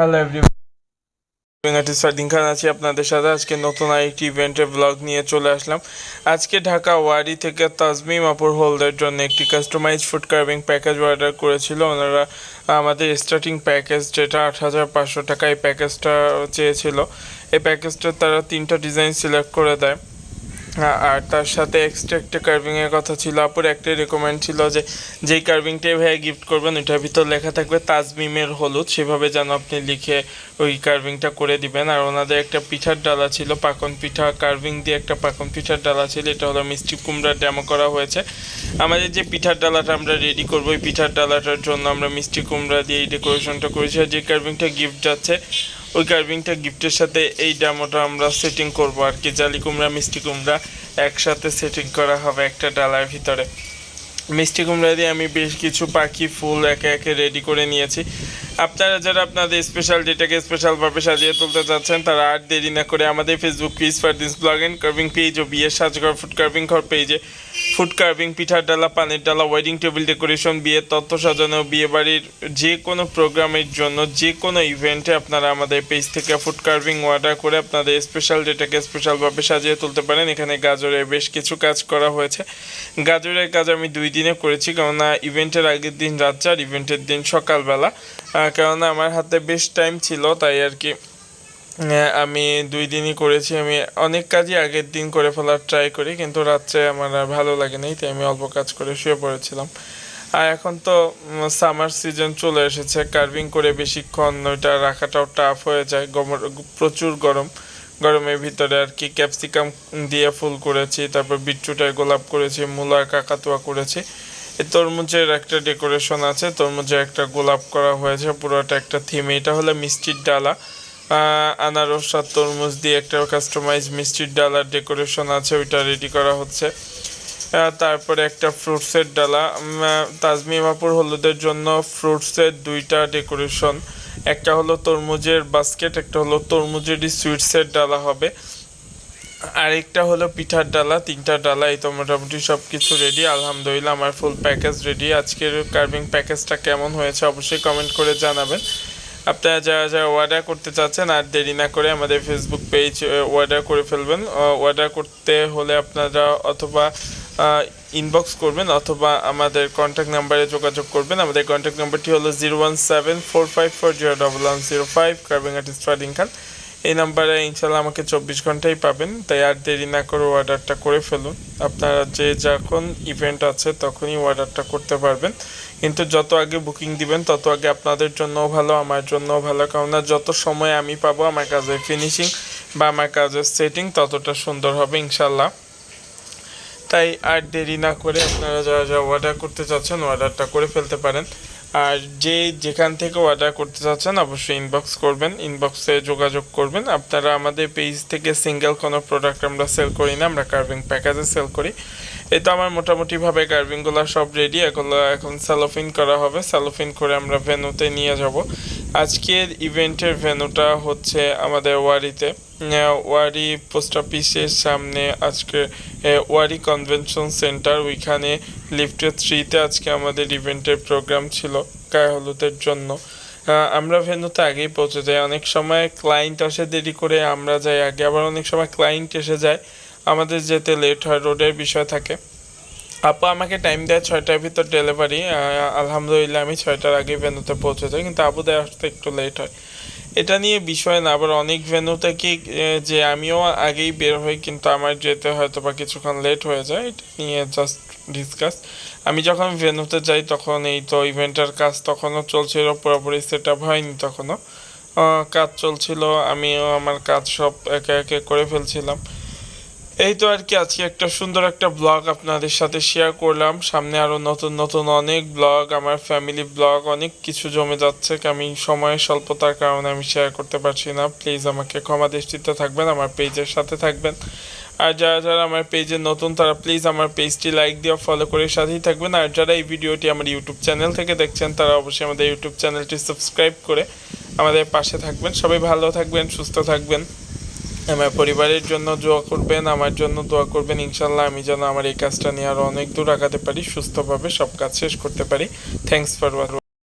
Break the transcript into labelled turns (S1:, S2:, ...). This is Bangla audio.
S1: হ্যালো আর্টিস্ট খান আছি আপনাদের সাথে। আজকে নতুন আরেকটি ইভেন্টের ব্লগ নিয়ে চলে আসলাম। আজকে ঢাকা ওয়ারি থেকে তাজমিম আপুর হোল্ডের জন্য একটি customize food carving package order করেছিল। ওনারা আমাদের স্টার্টিং প্যাকেজ যেটা আট হাজার পাঁচশো টাকা এই প্যাকেজটা চেয়েছিল। এই প্যাকেজটা তারা তিনটা ডিজাইন সিলেক্ট করে দেয়। আর তার সাথে এক্সট্রা একটা কার্ভিংয়ের কথা ছিল। আপুর একটাই রেকমেন্ড ছিল যে, যেই কার্ভিংটাই ভাইয়া গিফট করবেন, ওইটার ভিতর লেখা থাকবে তাজমিমের হলুদ। সেভাবে যেন আপনি লিখে ওই কার্ভিংটা করে দিবেন। আর ওনাদের একটা পিঠার ডালা ছিল, পাকন পিঠা কার্ভিং দিয়ে একটা পাকন পিঠার ডালা ছিল। এটা হলো মিষ্টি কুমড়ার ডেমো করা হয়েছে। আমাদের যে পিঠার ডালাটা আমরা রেডি করব, ওই পিঠার ডালাটার জন্য আমরা মিষ্টি কুমড়া দিয়ে এই ডেকোরেশনটা করেছি। আর যে কার্ভিংটা গিফট যাচ্ছে ওই কার্ভিংটা গিফটের সাথে এই ডামোটা আমরা সেটিং করব আর কি। জালি কুমড়া, মিষ্টি কুমড়া একসাথে সেটিং করা হবে একটা ডালার ভিতরে। মিষ্টি কুমড়া দিয়ে আমি বেশ কিছু পাখি ফুল একে একে রেডি করে নিয়েছি। আপনারা যারা আপনাদের স্পেশাল ডেটাকে স্পেশালভাবে সাজিয়ে তুলতে চাচ্ছেন, তারা আর দেরি না করে আমাদের Facebook page Fardis blog and carving page ও বিয়ের সাজঘর ফুড কার্ভিং ঘর পেজে ফুড কার্ভিং পিঠার ডালা, পানের ডালা ওয়েডিং টেবিল ডেকোরেশন বিয়ের তত্ত্ব সাজানো বিয়ে বাড়ির যে কোনো প্রোগ্রামের জন্য যে কোনো ইভেন্টে আপনারা আমাদের পেজ থেকে ফুড কার্ভিং অর্ডার করে আপনাদের স্পেশাল ডেটাকে স্পেশালভাবে সাজিয়ে তুলতে পারেন। এখানে গাজরের বেশ কিছু কাজ করা হয়েছে। গাজরের কাজ আমি দুই দিনে করেছি, কেননা ইভেন্টের আগের দিন রাত চার ইভেন্টের দিন সকালবেলা। কেননা আমার হাতে বেশ টাইম ছিল, তাই আর কি আমি দুই দিনই করেছি। আমি অনেক কাজই আগের দিন করে ফেলার ট্রাই করি, কিন্তু রাত্রে আমার ভালো লাগে নাই, তাই আমি অল্প কাজ করে শুয়ে পড়েছিলাম। আর এখন তো সামার সিজন চলে এসেছে কার্ভিং করে বেশিক্ষণ ওইটা রাখাটাও টাফ হয়ে যায়। গরম প্রচুর গরম, গরমের ভিতরে আর কি ক্যাপসিকাম দিয়ে ফুল করেছি, তারপর বিটরুটের গোলাপ করেছি মূলার কাকাতুয়া করেছি। তরমুজের একটা ডেকোরেশন আছে তরমুজের একটা গোলাপ করা হয়েছে পুরোটা একটা থিম এটা হলো মিষ্টির ডালা। আনারস আর তরমুজ দিয়ে একটা কাস্টমাইজ মিষ্টির ডালার ডেকোরেশন আছে ওইটা রেডি করা হচ্ছে। তারপরে একটা ফ্রুটসের ডালা। উম, আহ, তাজমিম হলুদের জন্য ফ্রুটসের দুইটা ডেকোরেশন। একটা হলো তরমুজের বাস্কেট একটা হলো তরমুজেরই সুইটসের ডালা হবে। আরেকটা হলো পিঠার ডালা, তিনটা ডালা, এই তো মোটামুটি সব কিছু রেডি আলহামদুলিল্লাহ আমার ফুল প্যাকেজ রেডি আজকের কার্ভিং প্যাকেজটা কেমন হয়েছে অবশ্যই কমেন্ট করে জানাবেন। আপনারা যারা যারা অর্ডার করতে চাচ্ছেন, আর দেরি না করে আমাদের ফেসবুক পেজ অর্ডার করে ফেলবেন। অর্ডার করতে হলে আপনারা অথবা ইনবক্স করবেন অথবা আমাদের কন্ট্যাক্ট নাম্বারে যোগাযোগ করবেন। আমাদের কন্ট্যাক্ট নাম্বারটি হলো zero one seven four five four zero double one zero five carving artist Fardin Khan এই নাম্বারে ইনশাল্লাহ আমাকে চব্বিশ ঘন্টাই পাবেন, তাই আর দেরি না করে অর্ডারটা করে ফেলুন। আপনারা যে যখন ইভেন্ট আছে তখনই অর্ডারটা করতে পারবেন। কিন্তু যত আগে বুকিং দিবেন, তত আগে আপনাদের জন্যও ভালো, আমার জন্যও ভালো, কেননা যত সময় আমি পাবো, আমার কাজের ফিনিশিং বা আমার কাজের সেটিং ততটা সুন্দর হবে ইনশাল্লাহ। তাই আর দেরি না করে আপনারা যারা যা অর্ডার করতে চাচ্ছেন অর্ডারটা করে ফেলতে পারেন। আর যে যেখান থেকে অর্ডার করতে চাচ্ছেন, অবশ্যই ইনবক্স করবেন। ইনবক্সে যোগাযোগ করবেন। আপনারা আমাদের পেজ থেকে সিঙ্গেল কোনো প্রোডাক্ট আমরা সেল করি না, আমরা কার্ভিং প্যাকেজে সেল করি। এই তো আমার মোটামুটিভাবে কার্ভিংগুলো সব রেডি এগুলো এখন স্যালোফিন করা হবে। স্যালোফিন করে আমরা ভেনুতে নিয়ে যাব। আজকের ইভেন্টের ভেনুটা হচ্ছে আমাদের ওয়ারিতে। ওয়ারি পোস্ট অফিসের সামনে আজকে ওয়ারি কনভেনশন সেন্টার ওইখানে লিফটের থ্রিতে আজকে আমাদের ইভেন্টের প্রোগ্রাম ছিল গায়ে হলুদের জন্য। আমরা ভেন্যুতে আগেই পৌঁছে যাই। অনেক সময় ক্লায়েন্ট আসে দেরি করে, আমরা যাই আগে। আবার অনেক সময় ক্লায়েন্ট এসে যায়। আমাদের যেতে লেট হয় রোডের বিষয় থাকে। আপু আমাকে টাইম দেয় ছয়টার ভিতর ডেলিভারি আলহামদুলিল্লাহ আমি ছয়টার আগে ভেনুতে পৌঁছে যাই কিন্তু আবু দেয় আসতে একটু লেট হয়। এটা নিয়ে বিষয় না, আবার অনেক ভেন্যুতে কি যে আমিও আগেই বের হই, কিন্তু আমার যেতে হয়তো বা কিছুক্ষণ লেট হয়ে যায়, এটা নিয়ে জাস্ট ডিসকাস আমি যখন ভেন্যুতে যাই, তখন এই তো ইভেন্টের কাজ তখনও চলছিল, পুরোপুরি সেট আপ হয়নি তখনও। কাজ চলছিল, আমিও আমার কাজ সব একে একে করে ফেলছিলাম। এই তো আর কি, আজকে একটা সুন্দর একটা ব্লগ আপনাদের সাথে শেয়ার করলাম। সামনে আরও নতুন নতুন অনেক ব্লগ আমার ফ্যামিলি ব্লগ অনেক কিছু জমে যাচ্ছে। আমি সময়ের স্বল্পতার কারণে আমি শেয়ার করতে পারছি না। প্লিজ আমাকে ক্ষমা দৃষ্টিতে থাকবেন, আমার পেজের সাথে থাকবেন। আর যারা যারা আমার পেজে নতুন, তারা প্লিজ আমার পেজটি লাইক দিয়ে ফলো করে সাথেই থাকবেন। আর যারা এই ভিডিওটি আমার ইউটিউব চ্যানেল থেকে দেখছেন, তারা অবশ্যই আমাদের ইউটিউব চ্যানেলটি সাবস্ক্রাইব করে আমাদের পাশে থাকবেন। সবাই ভালো থাকবেন, সুস্থ থাকবেন। আমার পরিবারের জন্য দোয়া করবেন, আমার জন্য দোয়া করবেন। ইনশাল্লাহ আমি যেন আমার এই কাজটা নিয়ে আরও অনেক দূর আগাতে পারি, সুস্থভাবে সব কাজ শেষ করতে পারি। Thanks for